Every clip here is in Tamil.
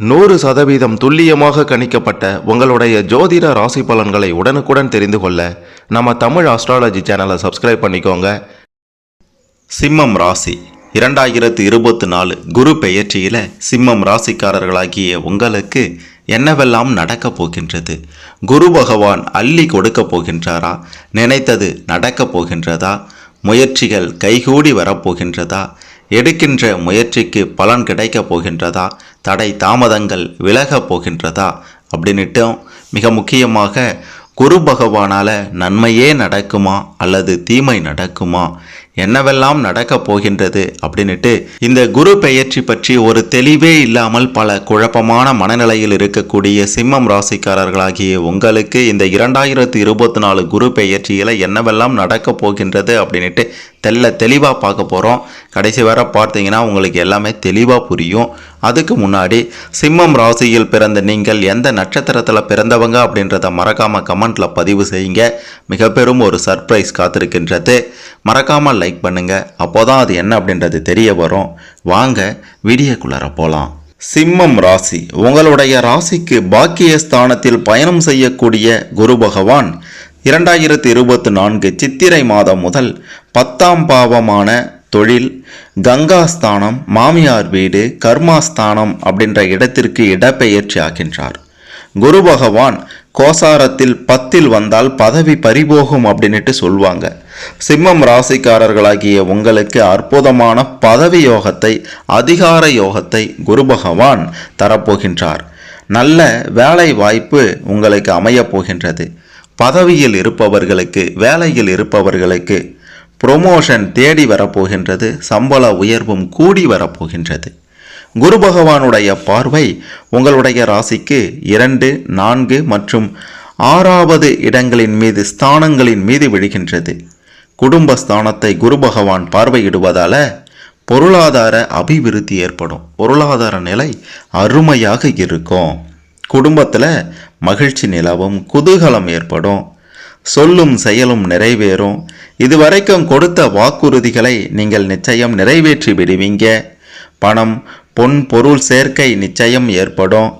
நூறு சதவீதம் துல்லியமாக கணிக்கப்பட்ட உங்களுடைய ஜோதிட ராசி பலன்களை உடனுக்குடன் தெரிந்து கொள்ள நம்ம தமிழ் ஆஸ்ட்ராலஜி சேனலை சப்ஸ்கிரைப் பண்ணிக்கோங்க. சிம்மம் ராசி. இரண்டாயிரத்து இருபத்தி நாலு குரு பெயர்ச்சியில் சிம்மம் ராசிக்காரர்களாகிய உங்களுக்கு என்னவெல்லாம் நடக்கப் போகின்றது? குரு பகவான் அள்ளி கொடுக்கப் போகின்றாரா? நினைத்தது நடக்கப் போகின்றதா? முயற்சிகள் கைகூடி வரப்போகின்றதா எடுக்கின்ற முயற்சிக்கு பலன் கிடைக்கப் போகின்றதா? தடை தாமதங்கள் விலகப் போகின்றதா? அப்படின்னுட்டும் மிக முக்கியமாக குரு பகவானால் நன்மையே நடக்குமா? அல்லது தீமை நடக்குமா? என்னவெல்லாம் நடக்கப் போகின்றது? அப்படின்னுட்டு இந்த குரு பெயர்ச்சி பற்றி ஒரு தெளிவே இல்லாமல் பல குழப்பமான மனநிலையில் இருக்கக்கூடிய சிம்மம் ராசிக்காரர்களாகிய உங்களுக்கு இந்த இரண்டாயிரத்து இருபத்தி நாலு குரு பெயர்ச்சியில் என்னவெல்லாம் நடக்கப் போகின்றது? அப்படின்னுட்டு தெல்ல தெளிவாக பார்க்க போகிறோம் கடைசி வர பார்த்தீங்கன்னா உங்களுக்கு எல்லாமே தெளிவாக புரியும். அதுக்கு முன்னாடி சிம்மம் ராசியில் பிறந்த நீங்கள் எந்த நட்சத்திரத்தில் பிறந்தவங்க அப்படின்றத மறக்காமல் கமெண்ட்டில் பதிவு செய்யுங்க. மிக பெரும் ஒரு சர்ப்ரைஸ் காத்திருக்கின்றது. மறக்காமல் லைக் பண்ணுங்கள் அப்போ தான் அது என்ன அப்படின்றது தெரிய வரும். வாங்க வீடியோக்குள்ளார போகலாம் சிம்மம் ராசி. உங்களுடைய ராசிக்கு பாக்கிய ஸ்தானத்தில் பயணம் செய்யக்கூடிய குரு பகவான். இரண்டாயிரத்தி இருபத்தி நான்கு சித்திரை மாதம் முதல் பத்தாம் பாவமான தொழில் கங்காஸ்தானம் மாமியார் வீடு கர்மாஸ்தானம் அப்படின்ற இடத்திற்கு இடப்பெயர்ச்சி ஆகின்றார். குரு பகவான் கோசாரத்தில் பத்தில் வந்தால் பதவி பறிபோகும் அப்படின்னுட்டு சொல்லுவாங்க சிம்மம் ராசிக்காரர்களாகிய உங்களுக்கு அற்புதமான பதவி யோகத்தை அதிகார யோகத்தை குரு பகவான் தரப்போகின்றார். நல்ல வேலை வாய்ப்பு உங்களுக்கு அமையப் போகின்றது. பதவியில் இருப்பவர்களுக்கு வேலையில் இருப்பவர்களுக்கு ப்ரொமோஷன் தேடி வரப்போகின்றது சம்பள உயர்வும் கூடி வரப்போகின்றது. குரு பகவானுடைய பார்வை உங்களுடைய ராசிக்கு இரண்டு நான்கு மற்றும் ஆறாவது இடங்களின் மீது ஸ்தானங்களின் மீது விழுகின்றது. குடும்ப ஸ்தானத்தை குரு பகவான் பார்வையிடுவதால பொருளாதார அபிவிருத்தி ஏற்படும். பொருளாதார நிலை அருமையாக இருக்கும். குடும்பத்தில் மகிழ்ச்சி நிலவும் குதூகலம் ஏற்படும். சொல்லும் செயலும் நிறைவேறும். இதுவரைக்கும் கொடுத்த வாக்குறுதிகளை நீங்கள் நிச்சயம் நிறைவேற்றி விடுவீங்க. பணம் பொன் பொருள் சேர்க்கை நிச்சயம் ஏற்படும்.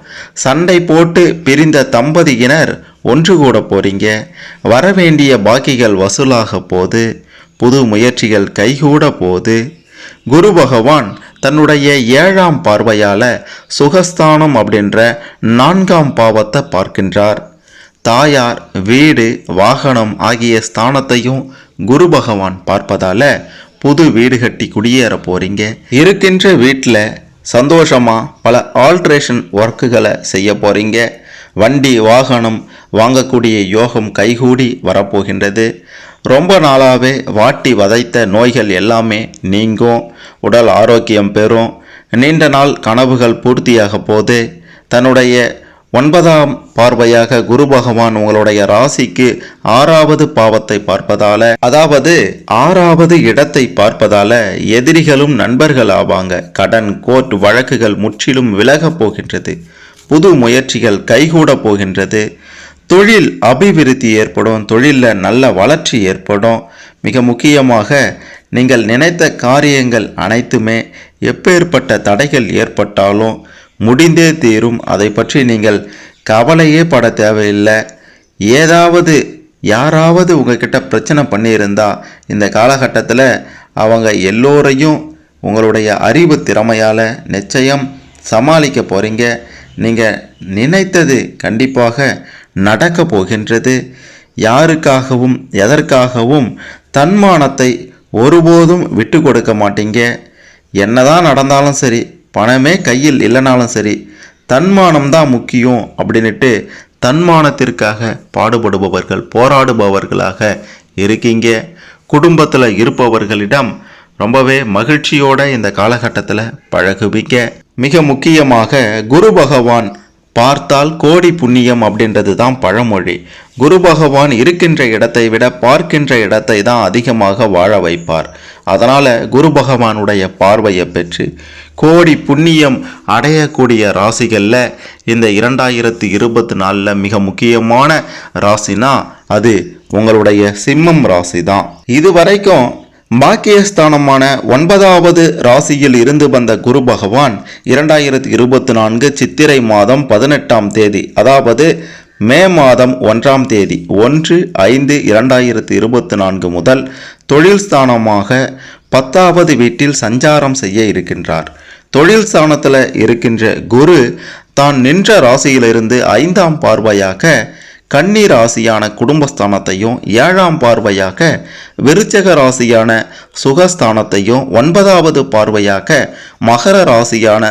சண்டை போட்டு பிரிந்த தம்பதியினர் ஒன்று கூட போறீங்க. வரவேண்டிய பாக்கிகள் வசூலாக போது புது முயற்சிகள் கைகூட போது. குரு பகவான் தன்னுடைய ஏழாம் பார்வையால் சுகஸ்தானம் அப்படின்ற நான்காம் பாவத்தை பார்க்கின்றார். தாயார் வீடு வாகனம் ஆகிய ஸ்தானத்தையும் குரு பகவான் பார்ப்பதால புது வீடு கட்டி குடியேற போகிறீங்க இருக்கின்ற வீட்டில் சந்தோஷமாக பல ஆல்ட்ரேஷன் ஒர்க்குகளை செய்ய போகிறீங்க வண்டி வாகனம் வாங்கக்கூடிய யோகம் கைகூடி வரப்போகின்றது. ரொம்ப நாளாகவே வாட்டி வதைத்த நோய்கள் எல்லாமே நீங்கும். உடல் ஆரோக்கியம் பெறும். நீண்ட நாள் கனவுகள் பூர்த்தியாக போது தன்னுடைய ஒன்பதாம் பார்வையாக குரு பகவான் உங்களுடைய ராசிக்கு ஆறாவது பாவத்தை பார்ப்பதால அதாவது ஆறாவது இடத்தை பார்ப்பதால எதிரிகளும் நண்பர்கள் ஆவாங்க. கடன் கோர்ட் வழக்குகள் முற்றிலும் விலகப் போகின்றது. புது முயற்சிகள் கைகூட போகின்றது. தொழில் அபிவிருத்தி ஏற்படும் தொழிலில் நல்ல வளர்ச்சி ஏற்படும். மிக முக்கியமாக நீங்கள் நினைத்த காரியங்கள் அனைத்துமே எப்பேற்பட்ட தடைகள் ஏற்பட்டாலும் முடிந்தே தீரும். அதை பற்றி நீங்கள் கவலையே பட தேவையில்லை. ஏதாவது யாராவது உங்ககிட்ட பிரச்சனை பண்ணியிருந்தா இந்த காலகட்டத்தில் அவங்க எல்லோரையும் உங்களுடைய அறிவு திறமையால் நிச்சயம் சமாளிக்க போகிறீங்க நீங்கள் நினைத்தது கண்டிப்பாக நடக்கப் போகின்றது யாருக்காகவும் எதற்காகவும் தன்மானத்தை ஒருபோதும் விட்டு கொடுக்க மாட்டீங்க. என்னதான் நடந்தாலும் சரி பணமே கையில் இல்லைனாலும் சரி தன்மானம் தான் முக்கியம் அப்படின்னுட்டு தன்மானத்திற்காக பாடுபடுபவர்கள் போராடுபவர்களாக இருக்கீங்க. குடும்பத்தில் இருப்பவர்களிடம் ரொம்பவே மகிழ்ச்சியோட இந்த காலகட்டத்தில் பழகுவிக்க மிக முக்கியமாக குரு பகவான் பார்த்தால் கோடி புண்ணியம் அப்படின்றது தான் பழமொழி. குரு பகவான் இருக்கின்ற இடத்தை விட பார்க்கின்ற இடத்தை தான் அதிகமாக வாழ வைப்பார். அதனால் குரு பகவானுடைய பார்வையை பெற்று கோடி புண்ணியம் அடையக்கூடிய ராசிகளில் இந்த இரண்டாயிரத்தி இருபத்தி நாலில் மிக முக்கியமான ராசினா அது உங்களுடைய சிம்மம் ராசி தான் இது வரைக்கும் பாக்கியஸ்தானமான ஒன்பதாவது ராசியில் இருந்து வந்த குரு பகவான் இரண்டாயிரத்தி இருபத்தி நான்கு சித்திரை மாதம் பதினெட்டாம் தேதி அதாவது மே மாதம் ஒன்றாம் தேதி ஒன்று ஐந்து இரண்டாயிரத்தி இருபத்தி நான்கு முதல் தொழில் ஸ்தானமாக பத்தாவது வீட்டில் சஞ்சாரம் செய்ய இருக்கின்றார். தொழில் ஸ்தானத்தில் இருக்கின்ற குரு தான் நின்ற ராசியிலிருந்து ஐந்தாம் பார்வையாக கன்னி ராசியான குடும்பஸ்தானத்தையும் ஏழாம் பார்வையாக விருச்சக ராசியான சுகஸ்தானத்தையும் ஒன்பதாவது பார்வையாக மகர ராசியான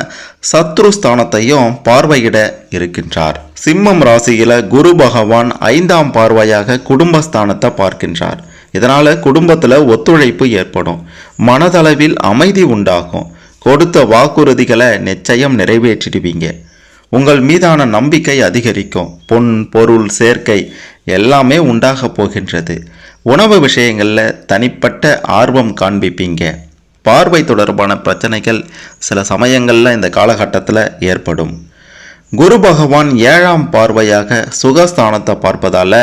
சத்ருஸ்தானத்தையும் பார்வையிட இருக்கின்றார். சிம்மம் ராசியில குரு பகவான் ஐந்தாம் பார்வையாக குடும்பஸ்தானத்தை பார்க்கின்றார். இதனால் குடும்பத்தில் ஒத்துழைப்பு ஏற்படும். மனதளவில் அமைதி உண்டாகும். கொடுத்த வாக்குறுதிகளை நிச்சயம் நிறைவேற்றிடுவீங்க. உங்கள் மீதான நம்பிக்கை அதிகரிக்கும். பொன் பொருள் சேர்க்கை எல்லாமே உண்டாக போகின்றது. உணவு விஷயங்களில் தனிப்பட்ட ஆர்வம் காண்பிப்பீங்க. பார்வை தொடர்பான பிரச்சனைகள் சில சமயங்களில் இந்த காலகட்டத்தில் ஏற்படும். குரு பகவான் ஏழாம் பார்வையாக சுகஸ்தானத்தை பார்ப்பதால்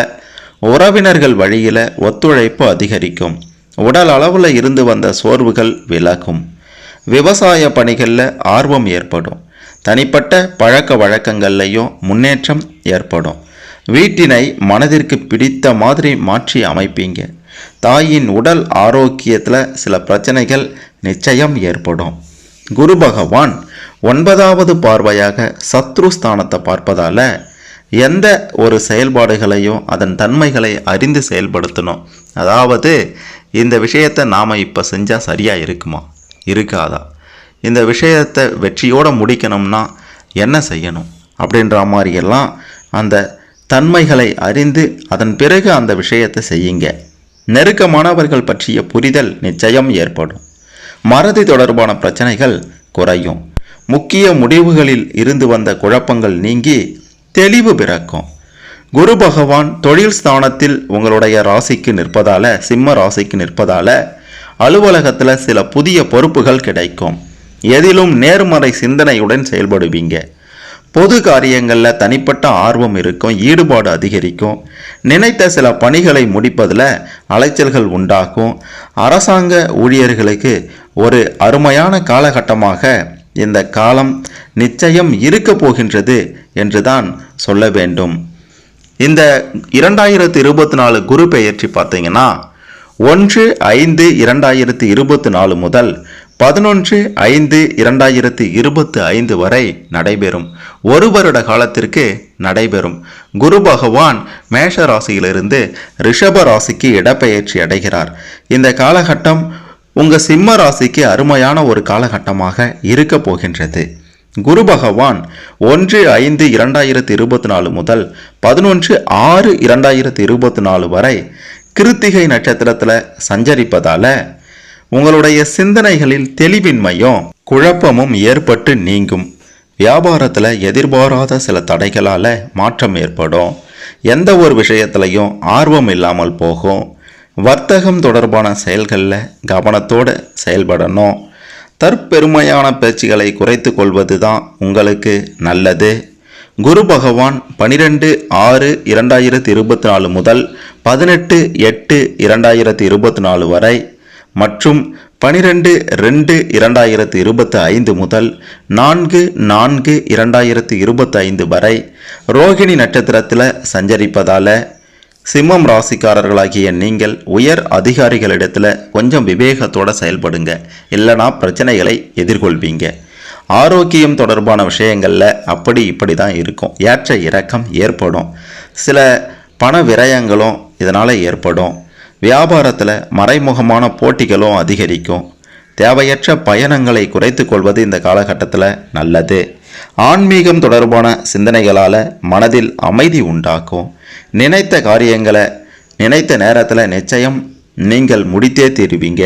உறவினர்கள் வழியில் ஒத்துழைப்பு அதிகரிக்கும். உடல் அளவில் இருந்து வந்த சோர்வுகள் விலகும். விவசாய பணிகளில் ஆர்வம் ஏற்படும். தனிப்பட்ட பழக்க வழக்கங்கள்லையும் முன்னேற்றம் ஏற்படும். வீட்டினை மனதிற்கு பிடித்த மாதிரி மாற்றி அமைப்பீங்க. தாயின் உடல் ஆரோக்கியத்தில் சில பிரச்சனைகள் நிச்சயம் ஏற்படும். குரு பகவான் ஒன்பதாவது பார்வையாக சத்ருஸ்தானத்தை பார்ப்பதால் எந்த ஒரு செயல்பாடுகளையும் அதன் தன்மைகளை அறிந்து செயல்படுத்தணும். அதாவது இந்த விஷயத்தை நாம் இப்போ செஞ்சால் சரியாக இருக்குமா? இருக்காதா? இந்த விஷயத்தை வெற்றியோடு முடிக்கணும்னா என்ன செய்யணும் அப்படின்ற மாதிரியெல்லாம் அந்த தன்மைகளை அறிந்து அதன் பிறகு அந்த விஷயத்தை செய்யுங்க. நெருக்கமானவர்கள் பற்றிய புரிதல் நிச்சயம் ஏற்படும். மறதி தொடர்பான பிரச்சனைகள் குறையும். முக்கிய முடிவுகளில் இருந்து வந்த குழப்பங்கள் நீங்கி தெளிவு பிறக்கும். குரு பகவான் தொழில் ஸ்தானத்தில் உங்களுடைய ராசிக்கு நிற்பதால சிம்ம ராசிக்கு நிற்பதால அலுவலகத்தில் சில புதிய பொறுப்புகள் கிடைக்கும். எதிலும் நேர்மறை சிந்தனையுடன் செயல்படுவீங்க. பொது காரியங்களில் தனிப்பட்ட ஆர்வம் இருக்கும் ஈடுபாடு அதிகரிக்கும். நினைத்த சில பணிகளை முடிப்பதில் அலைச்சல்கள் உண்டாகும். அரசாங்க ஊழியர்களுக்கு ஒரு அருமையான காலகட்டமாக இந்த காலம் நிச்சயம் இருக்க போகின்றது என்றுதான் சொல்ல வேண்டும். இந்த இரண்டாயிரத்தி இருபத்தி நாலு குரு பெயர்ச்சி பார்த்தீங்கன்னா ஒன்று ஐந்து இரண்டாயிரத்தி இருபத்தி நாலு முதல் பதினொன்று ஐந்து இரண்டாயிரத்தி இருபத்தி ஐந்து வரை நடைபெறும். ஒரு வருட காலத்திற்கு நடைபெறும். குரு பகவான் மேஷ ராசியிலிருந்து ரிஷப ராசிக்கு இடப்பெயர்ச்சி அடைகிறார். இந்த காலகட்டம் உங்கள் சிம்ம ராசிக்கு அருமையான ஒரு காலகட்டமாக இருக்க போகின்றது. குரு பகவான் ஒன்று ஐந்து இரண்டாயிரத்தி இருபத்தி நாலு முதல் பதினொன்று ஆறு இரண்டாயிரத்தி இருபத்தி நாலு வரை கிருத்திகை நட்சத்திரத்தில் சஞ்சரிப்பதால் உங்களுடைய சிந்தனைகளில் தெளிவின்மையும் குழப்பமும் ஏற்பட்டு நீங்கும். வியாபாரத்தில் எதிர்பாராத சில தடைகளால் மாற்றம் ஏற்படும். எந்த ஒரு விஷயத்திலையும் ஆர்வம் இல்லாமல் போகும். வர்த்தகம் தொடர்பான செயல்களில் கவனத்தோடு செயல்படணும். தற்பெருமையான பேச்சுகளை குறைத்து கொள்வது தான் உங்களுக்கு நல்லது. குரு பகவான் பனிரெண்டு ஆறு இரண்டாயிரத்தி இருபத்தி நாலு முதல் பதினெட்டு எட்டு இரண்டாயிரத்தி இருபத்தி நாலு வரை மற்றும் பனிரெண்டு ரெண்டு இரண்டாயிரத்து இருபத்தி ஐந்து முதல் நான்கு நான்கு இரண்டாயிரத்து இருபத்தி ஐந்து வரை ரோகிணி நட்சத்திரத்தில் சஞ்சரிப்பதால் சிம்மம் ராசிக்காரர்களாகிய நீங்கள் உயர் அதிகாரிகளிடத்தில் கொஞ்சம் விவேகத்தோடு செயல்படுங்க. இல்லைனா பிரச்சனைகளை எதிர்கொள்வீங்க. ஆரோக்கியம் தொடர்பான விஷயங்களில் அப்படி இப்படி தான் இருக்கும். ஏற்ற இறக்கம் ஏற்படும். சில பண விரயங்களும் இதனால் ஏற்படும். வியாபாரத்தில் மறைமுகமான போட்டிகளும் அதிகரிக்கும். தேவையற்ற பயணங்களை குறைத்து கொள்வது இந்த காலகட்டத்தில் நல்லது. ஆன்மீகம் தொடர்பான சிந்தனைகளால் மனதில் அமைதி உண்டாக்கும். நினைத்த காரியங்களை நினைத்த நேரத்தில் நிச்சயம் நீங்கள் முடித்தே தீருவீங்க.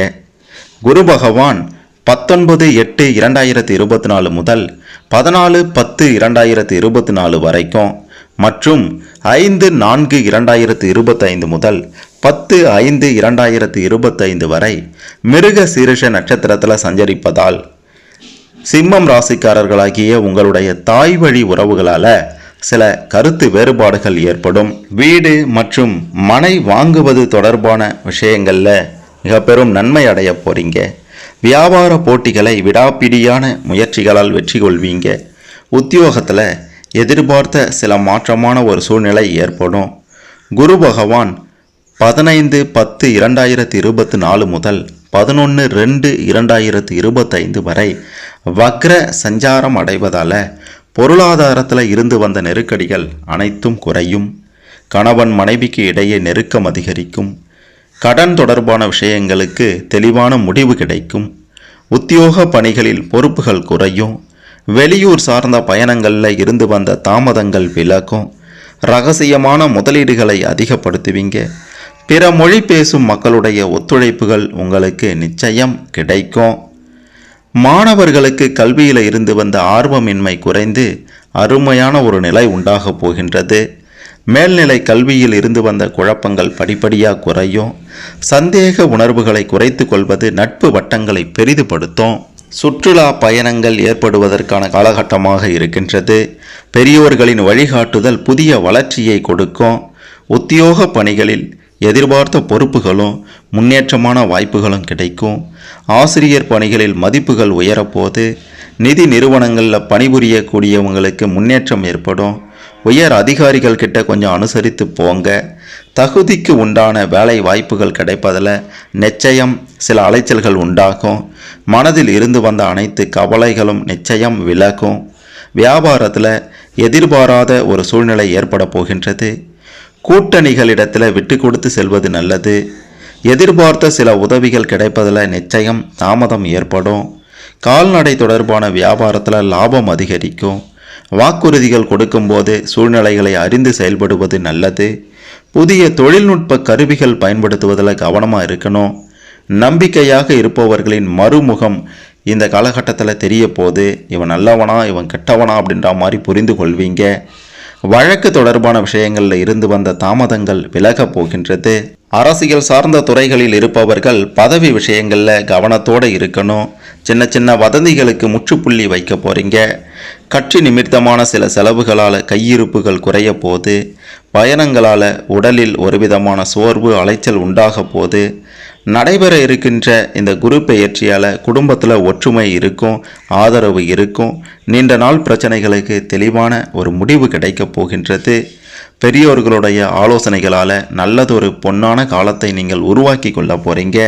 குரு பகவான் பத்தொன்பது எட்டு இரண்டாயிரத்தி இருபத்தி நாலு முதல் பதினாலு பத்து இரண்டாயிரத்தி இருபத்தி நாலு வரைக்கும் மற்றும் ஐந்து நான்கு இரண்டாயிரத்தி இருபத்தைந்து முதல் பத்து ஐந்து இரண்டாயிரத்து இருபத்தைந்து வரை மிருக சீரிஷ நட்சத்திரத்தில் சஞ்சரிப்பதால் சிம்மம் ராசிக்காரர்களாகிய உங்களுடைய தாய் வழி உறவுகளால் சில கருத்து வேறுபாடுகள் ஏற்படும். வீடு மற்றும் மனை வாங்குவது தொடர்பான விஷயங்களில் மிக பெரும் நன்மை அடைய போறீங்க. வியாபார போட்டிகளை விடாப்பிடியான முயற்சிகளால் வெற்றி கொள்வீங்க. உத்தியோகத்தில் எதிர்பார்த்த சில மாற்றமான ஒரு சூழ்நிலை ஏற்படும். குரு பகவான் பதினைந்து பத்து இரண்டாயிரத்தி இருபத்தி நாலு முதல் பதினொன்று ரெண்டு இரண்டாயிரத்தி இருபத்தைந்து வரை வக்ர சஞ்சாரம் அடைவதால் பொருளாதாரத்தில் இருந்து வந்த நெருக்கடிகள் அனைத்தும் குறையும். கணவன் மனைவிக்கு இடையே நெருக்கம் அதிகரிக்கும். கடன் தொடர்பான விஷயங்களுக்கு தெளிவான முடிவு கிடைக்கும். உத்தியோக பணிகளில் பொறுப்புகள் குறையும். வெளியூர் சார்ந்த பயணங்களில் இருந்து வந்த தாமதங்கள் விலகும். ரகசியமான முதலீடுகளை அதிகப்படுத்துவீங்க. பிற மொழி பேசும் மக்களுடைய ஒத்துழைப்புகள் உங்களுக்கு நிச்சயம் கிடைக்கும். மாணவர்களுக்கு கல்வியில் இருந்து வந்த ஆர்வமின்மை குறைந்து அருமையான ஒரு நிலை உண்டாகப் போகின்றது. மேல்நிலை கல்வியில் இருந்து வந்த குழப்பங்கள் படிப்படியாக குறையும். சந்தேக உணர்வுகளை குறைத்து கொள்வது நட்பு வட்டங்களை பெரிதுபடுத்தும். சுற்றுலா பயணங்கள் ஏற்படுவதற்கான காலகட்டமாக இருக்கின்றது. பெரியோர்களின் வழிகாட்டுதல் புதிய வளர்ச்சியை கொடுக்கும். உத்தியோக பணிகளில் எதிர்பார்த்த பொறுப்புகளும் முன்னேற்றமான வாய்ப்புகளும் கிடைக்கும். ஆசிரியர் பணிகளில் மதிப்புகள் உயரப்போது நிதி நிறுவனங்களில் பணிபுரியக்கூடியவங்களுக்கு முன்னேற்றம் ஏற்படும். உயர் அதிகாரிகள் கிட்ட கொஞ்சம் அனுசரித்து போங்க. தகுதிக்கு உண்டான வேலை வாய்ப்புகள் கிடைப்பதில் நிச்சயம் சில அலைச்சல்கள் உண்டாகும். மனதில் இருந்து வந்த அனைத்து கவலைகளும் நிச்சயம் விலகும். வியாபாரத்தில் எதிர்பாராத ஒரு சூழ்நிலை ஏற்பட போகின்றது. கூட்டணிகளிடத்தில் விட்டு கொடுத்து செல்வது நல்லது. எதிர்பார்த்த சில உதவிகள் கிடைப்பதில் நிச்சயம் தாமதம் ஏற்படும். கால்நடை தொடர்பான வியாபாரத்தில் லாபம் அதிகரிக்கும். வாக்குறுதிகள் கொடுக்கும்போது சூழ்நிலைகளை அறிந்து செயல்படுவது நல்லது. புதிய தொழில்நுட்ப கருவிகள் பயன்படுத்துவதில் கவனமாக இருக்கணும். நம்பிக்கையாக இருப்பவர்களின் மறுமுகம் இந்த காலகட்டத்தில் தெரிய போது இவன் நல்லவனா இவன் கெட்டவனா அப்படின்ற மாதிரி புரிந்து கொள்வீங்க. வழக்கு தொடர்பான விஷயங்களில் இருந்து வந்த தாமதங்கள் விலகப் போகின்றது. அரசியல் சார்ந்த துறைகளில் இருப்பவர்கள் பதவி விஷயங்களில் கவனத்தோடு இருக்கணும். சின்ன சின்ன வதந்திகளுக்கு முற்றுப்புள்ளி வைக்க போகிறீங்க கட்சி நிமித்தமான சில செலவுகளால் கையிருப்புகள் குறைய போது பயணங்களால் உடலில் ஒரு விதமான சோர்வு அலைச்சல் உண்டாக போது நடைபெற இருக்கின்ற இந்த குரு பெயர்ச்சியால் குடும்பத்தில் ஒற்றுமை இருக்கும் ஆதரவு இருக்கும். நீண்ட நாள் பிரச்சனைகளுக்கு தெளிவான ஒரு முடிவு கிடைக்கப் போகின்றது. பெரியோர்களுடைய ஆலோசனைகளால் நல்லதொரு பொன்னான காலத்தை நீங்கள் உருவாக்கி கொள்ள போகிறீங்க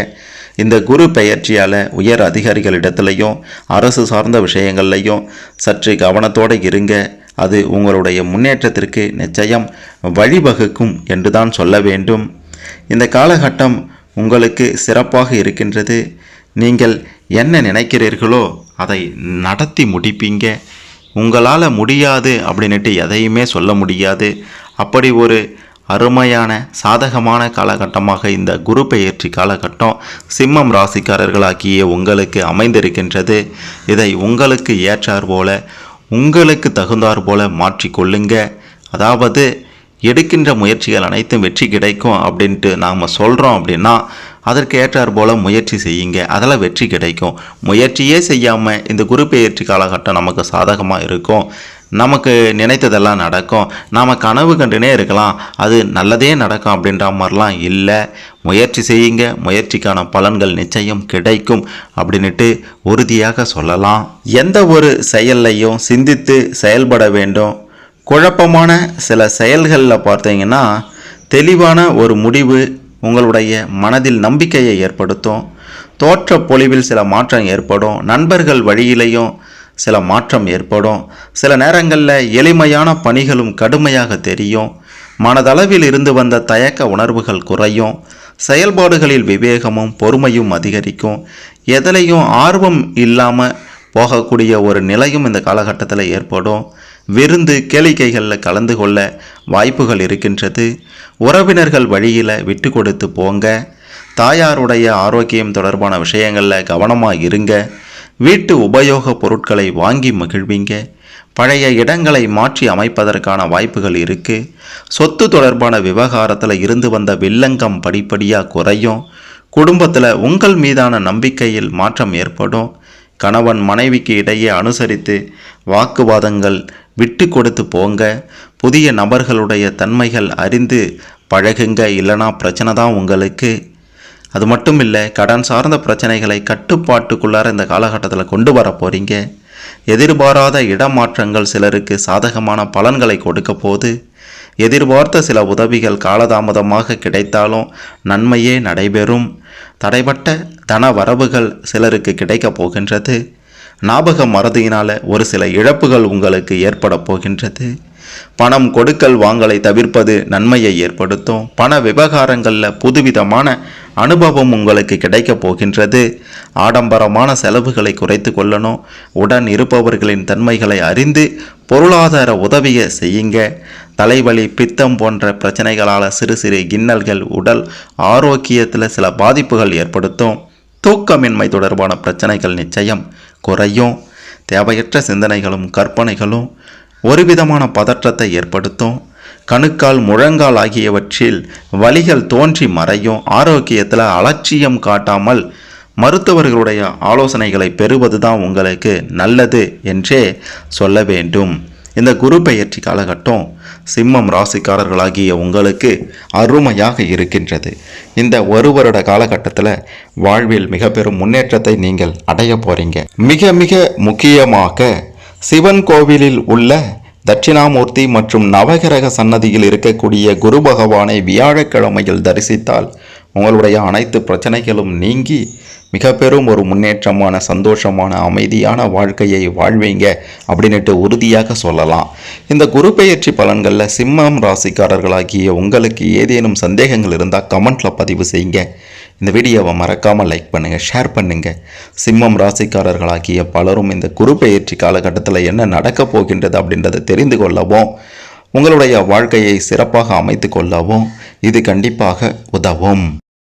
இந்த குரு பெயர்ச்சியால் உயர் அதிகாரிகளிடத்துலையும் அரசு சார்ந்த விஷயங்கள்லையும் சற்று கவனத்தோடு இருங்க. அது உங்களுடைய முன்னேற்றத்திற்கு நிச்சயம் வழிவகுக்கும் என்று தான் சொல்ல வேண்டும். இந்த காலகட்டம் உங்களுக்கு சிறப்பாக இருக்கின்றது. நீங்கள் என்ன நினைக்கிறீர்களோ அதை நடத்தி முடிப்பீங்க. உங்களால் முடியாது அப்படின்ட்டு எதையுமே சொல்ல முடியாது. அப்படி ஒரு அருமையான சாதகமான காலகட்டமாக இந்த குரு பெயர்ச்சி காலகட்டம் சிம்மம் ராசிக்காரர்களாகிய உங்களுக்கு அமைந்திருக்கின்றது. இதை உங்களுக்கு ஏற்றார் போல உங்களுக்கு தகுந்தார் போல மாற்றிக்கொள்ளுங்க. அதாவது எடுக்கின்ற முயற்சிகள் அனைத்தும் வெற்றி கிடைக்கும் அப்படின்ட்டு நாம் சொல்கிறோம் அப்படின்னா அதற்கு ஏற்றார் போல் முயற்சி செய்யுங்க. அதில் வெற்றி கிடைக்கும். முயற்சியே செய்யாமல் இந்த குரு பெயர்ச்சி காலகட்டம் நமக்கு சாதகமாக இருக்கும். நமக்கு நினைத்ததெல்லாம் நடக்கும். நாம் கனவு கண்டுனே இருக்கலாம். அது நல்லதே நடக்கும் அப்படின்ற மாதிரிலாம் இல்லை. முயற்சி செய்யுங்க. முயற்சிக்கான பலன்கள் நிச்சயம் கிடைக்கும் அப்படின்ட்டு உறுதியாக சொல்லலாம். எந்த ஒரு செயல்லையும் சிந்தித்து செயல்பட வேண்டும். குழப்பமான சில செயல்களில் பார்த்தீங்கன்னா தெளிவான ஒரு முடிவு உங்களுடைய மனதில் நம்பிக்கையை ஏற்படுத்தும். தோற்ற பொலிவில் சில மாற்றம் ஏற்படும். நண்பர்கள் வழியிலையும் சில மாற்றம் ஏற்படும். சில நேரங்களில் எளிமையான பணிகளும் கடுமையாக தெரியும். மனதளவில் இருந்து வந்த தயக்க உணர்வுகள் குறையும். செயல்பாடுகளில் விவேகமும் பொறுமையும் அதிகரிக்கும். எதிலையும் ஆர்வம் இல்லாமல் போகக்கூடிய ஒரு நிலையும் இந்த காலகட்டத்தில் ஏற்படும். விருந்து கேளிக்கைகளில் கலந்து கொள்ள வாய்ப்புகள் இருக்கின்றது. உறவினர்கள் வழியில் விட்டு கொடுத்து போங்க. தாயாருடைய ஆரோக்கியம் தொடர்பான விஷயங்களில் கவனமாக இருங்க. வீட்டு உபயோக பொருட்களை வாங்கி மகிழ்வீங்க. பழைய இடங்களை மாற்றி அமைப்பதற்கான வாய்ப்புகள் இருக்குது சொத்து தொடர்பான விவகாரத்தில் இருந்து வந்த வில்லங்கம் படிப்படியாக குறையும். குடும்பத்தில் உங்கள் மீதான நம்பிக்கையில் மாற்றம் ஏற்படும். கணவன் மனைவிக்கு இடையே அனுசரித்து வாக்குவாதங்கள் விட்டு கொடுத்து போங்க. புதிய நபர்களுடைய தன்மைகள் அறிந்து பழகுங்க. இல்லைனா பிரச்சனை தான் உங்களுக்கு. அது மட்டும் இல்லை கடன் சார்ந்த பிரச்சனைகளை கட்டுப்பாட்டுக்குள்ளார இந்த காலகட்டத்தில் கொண்டு வர போகிறீங்க எதிர்பாராத இடமாற்றங்கள் சிலருக்கு சாதகமான பலன்களை கொடுக்க போது எதிர்பார்த்த சில உதவிகள் காலதாமதமாக கிடைத்தாலும் நன்மையே நடைபெறும். தடைப்பட்ட தன வரவுகள் சிலருக்கு கிடைக்கப் போகின்றது. ஞாபக மறதியினால் ஒரு சில இழப்புகள் உங்களுக்கு ஏற்பட போகின்றது. பணம் கொடுக்கல் வாங்கலை தவிர்ப்பது நன்மையை ஏற்படுத்தும். பண விவகாரங்களில் புதுவிதமான அனுபவம் உங்களுக்கு கிடைக்கப் போகின்றது. ஆடம்பரமான செலவுகளை குறைத்து கொள்ளணும். உடன் இருப்பவர்களின் தன்மைகளை அறிந்து பொருளாதார உதவியை செய்யுங்க. தலைவலி பித்தம் போன்ற பிரச்சனைகளால் சிறு சிறு கிண்ணல்கள் உடல் ஆரோக்கியத்தில் சில பாதிப்புகள் ஏற்படுத்தும். தூக்கமின்மை தொடர்பான பிரச்சனைகள் நிச்சயம் குறையும். தேவையற்ற சிந்தனைகளும் கற்பனைகளும் ஒரு விதமான பதற்றத்தை ஏற்படுத்தும். கணுக்கால் முழங்கால் ஆகியவற்றில் வலிகள் தோன்றி மறையும். ஆரோக்கியத்தில் அலட்சியம் காட்டாமல் மருத்துவர்களுடைய ஆலோசனைகளை பெறுவது தான் உங்களுக்கு நல்லது என்றே சொல்ல வேண்டும். இந்த குரு பெயர்ச்சி காலகட்டம் சிம்மம் ராசிக்காரர்களாகிய உங்களுக்கு அருமையாக இருக்கின்றது. இந்த ஒரு வருட காலகட்டத்தில் வாழ்வில் மிக பெரும் முன்னேற்றத்தை நீங்கள் அடைய போறீங்க. மிக மிக முக்கியமாக சிவன் கோவிலில் உள்ள தட்சிணாமூர்த்தி மற்றும் நவகிரக சன்னதியில் இருக்கக்கூடிய குரு பகவானை வியாழக்கிழமையில் தரிசித்தால் உங்களுடைய அனைத்து பிரச்சனைகளும் நீங்கி மிக பெரும் ஒரு முன்னேற்றமான சந்தோஷமான அமைதியான வாழ்க்கையை வாழ்வீங்க அப்படின்னுட்டு உறுதியாக சொல்லலாம். இந்த குரு பெயர்ச்சி பலன்களில் சிம்மம் ராசிக்காரர்களாகிய உங்களுக்கு ஏதேனும் சந்தேகங்கள் இருந்தால் கமெண்ட்டில் பதிவு செய்யுங்க. இந்த வீடியோவை மறக்காமல் லைக் பண்ணுங்கள் ஷேர் பண்ணுங்கள் சிம்மம் ராசிக்காரர்களாகிய பலரும் இந்த குரு பெயர்ச்சி காலகட்டத்தில் என்ன நடக்கப் போகின்றது அப்படின்றத தெரிந்து கொள்ளவும் உங்களுடைய வாழ்க்கையை சிறப்பாக அமைத்து கொள்ளவும் இது கண்டிப்பாக உதவும்.